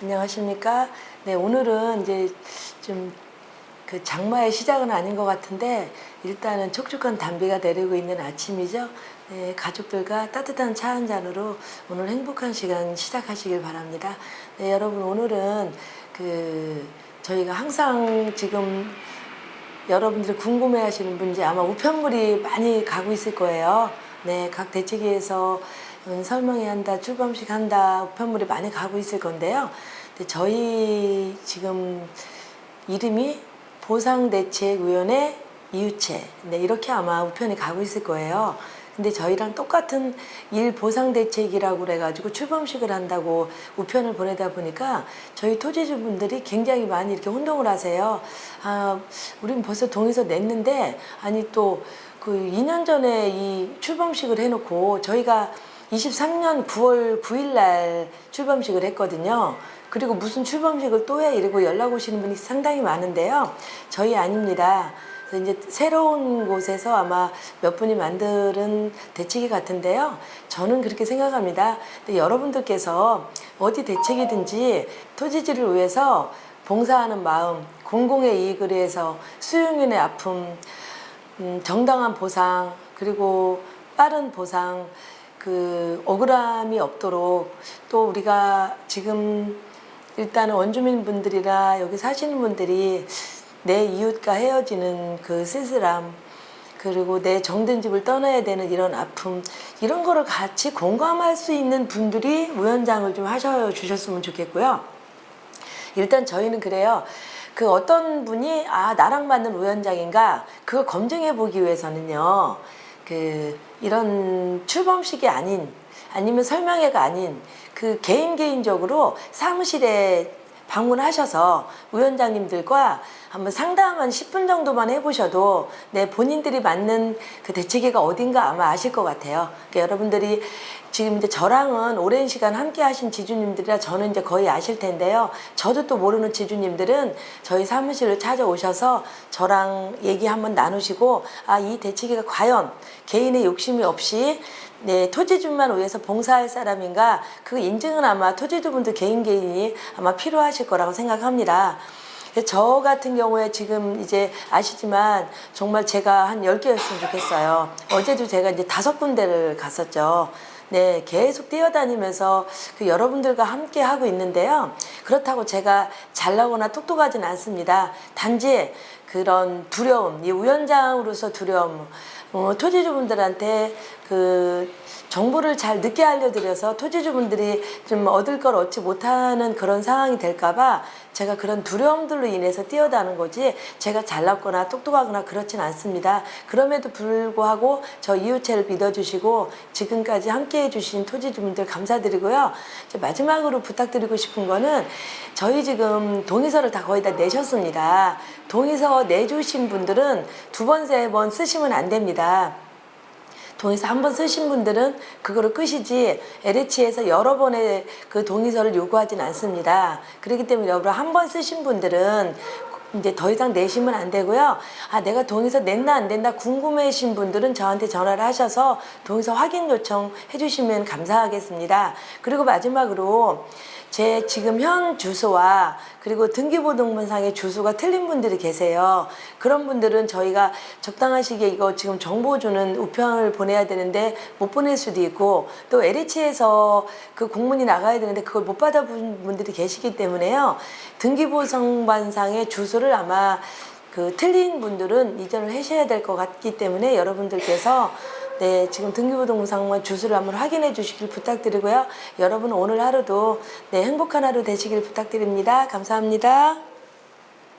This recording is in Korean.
안녕하십니까? 네, 오늘은 이제 좀 그 장마의 시작은 아닌 것 같은데 일단은 촉촉한 단비가 내리고 있는 아침이죠. 네, 가족들과 따뜻한 차 한 잔으로 오늘 행복한 시간 시작하시길 바랍니다. 네, 여러분 오늘은 그 저희가 항상 지금 여러분들이 궁금해하시는 문제 아마 우편물이 많이 가고 있을 거예요. 네, 각 대책위에서 음, 설명회 한다, 출범식 한다, 우편물이 많이 가고 있을 건데요. 저희 지금 이름이 보상대책위원회 이유체, 네, 이렇게 아마 우편이 가고 있을 거예요. 근데 저희랑 똑같은 일 보상 대책이라고 그래가지고 출범식을 한다고 우편을 보내다 보니까 저희 토지주분들이 굉장히 많이 이렇게 혼동을 하세요. 아, 우린 벌써 동의서 냈는데, 아니 또 그 2년 전에 이 출범식을 해놓고 저희가 23년 9월 9일 날 출범식을 했거든요. 그리고 무슨 출범식을 또 해? 이러고 연락 오시는 분이 상당히 많은데요. 저희 아닙니다. 그래서 이제 새로운 곳에서 아마 몇 분이 만드는 대책이 같은데요. 저는 그렇게 생각합니다. 근데 여러분들께서 어디 대책이든지 토지지를 위해서 봉사하는 마음, 공공의 이익을 위해서 수용인의 아픔, 음, 정당한 보상, 그리고 빠른 보상, 그 억울함이 없도록 또 우리가 지금 일단은 원주민 분들이라 여기 사시는 분들이 내 이웃과 헤어지는 그 쓸쓸함 그리고 내 정든 집을 떠나야 되는 이런 아픔 이런 거를 같이 공감할 수 있는 분들이 위원장을 좀 하셔 주셨으면 좋겠고요. 일단 저희는 그래요. 그 어떤 분이 아 나랑 맞는 위원장인가 그걸 검증해 보기 위해서는요. 그 이런 출범식이 아닌 아니면 설명회가 아닌 그 개인 개인적으로 사무실에 방문하셔서 위원장님들과 한번 상담 한 10분 정도만 해보셔도 내 본인들이 맞는 그 대책위가 어딘가 아마 아실 것 같아요. 그러니까 여러분들이 지금 이제 저랑은 오랜 시간 함께 하신 지주님들이라 저는 이제 거의 아실 텐데요. 저도 또 모르는 지주님들은 저희 사무실을 찾아오셔서 저랑 얘기 한번 나누시고 아, 이 대책위가 과연 개인의 욕심이 없이 네, 토지주만 위해서 봉사할 사람인가 그 인증은 아마 토지주분들 개인 개인이 아마 필요하실 거라고 생각합니다. 저 같은 경우에 지금 이제 아시지만 정말 제가 한 10개였으면 좋겠어요. 어제도 제가 이제 다섯 군데를 갔었죠. 네, 계속 뛰어다니면서 그 여러분들과 함께 하고 있는데요. 그렇다고 제가 잘나거나 똑똑하진 않습니다. 단지 그런 두려움, 이 위원장으로서 두려움, 어, 토지주분들한테 그 정보를 잘 늦게 알려드려서 토지주분들이 좀 얻을 걸 얻지 못하는 그런 상황이 될까봐 제가 그런 두려움들로 인해서 뛰어다는 거지 제가 잘났거나 똑똑하거나 그렇진 않습니다. 그럼에도 불구하고 저 이웃체를 믿어주시고 지금까지 함께 해주신 토지주분들 감사드리고요. 마지막으로 부탁드리고 싶은 거는 저희 지금 동의서를 다 거의 다 내셨습니다. 동의서 내주신 분들은 두 번, 세 번 쓰시면 안 됩니다. 동의서 한 번 쓰신 분들은 그거로 끝이지 LH에서 여러 번의 그 동의서를 요구하진 않습니다. 그렇기 때문에 여러분 한번 쓰신 분들은 이제 더 이상 내시면 안 되고요. 아, 내가 동의서 냈나 안 냈나 궁금해신 분들은 저한테 전화를 하셔서 동의서 확인 요청 해주시면 감사하겠습니다. 그리고 마지막으로 제 지금 현 주소와 그리고 등기부등본상의 주소가 틀린 분들이 계세요. 그런 분들은 저희가 적당한 시기에 이거 지금 정보 주는 우편을 보내야 되는데 못 보낼 수도 있고 또 LH에서 그 공문이 나가야 되는데 그걸 못 받아본 분들이 계시기 때문에요. 등기부등본상의 주소 를 아마 그 틀린 분들은 이전을 하셔야 될 것 같기 때문에 여러분들께서 네, 지금 등기부등본상만 주소를 한번 확인해 주시길 부탁드리고요. 여러분 오늘 하루도 네, 행복한 하루 되시길 부탁드립니다. 감사합니다.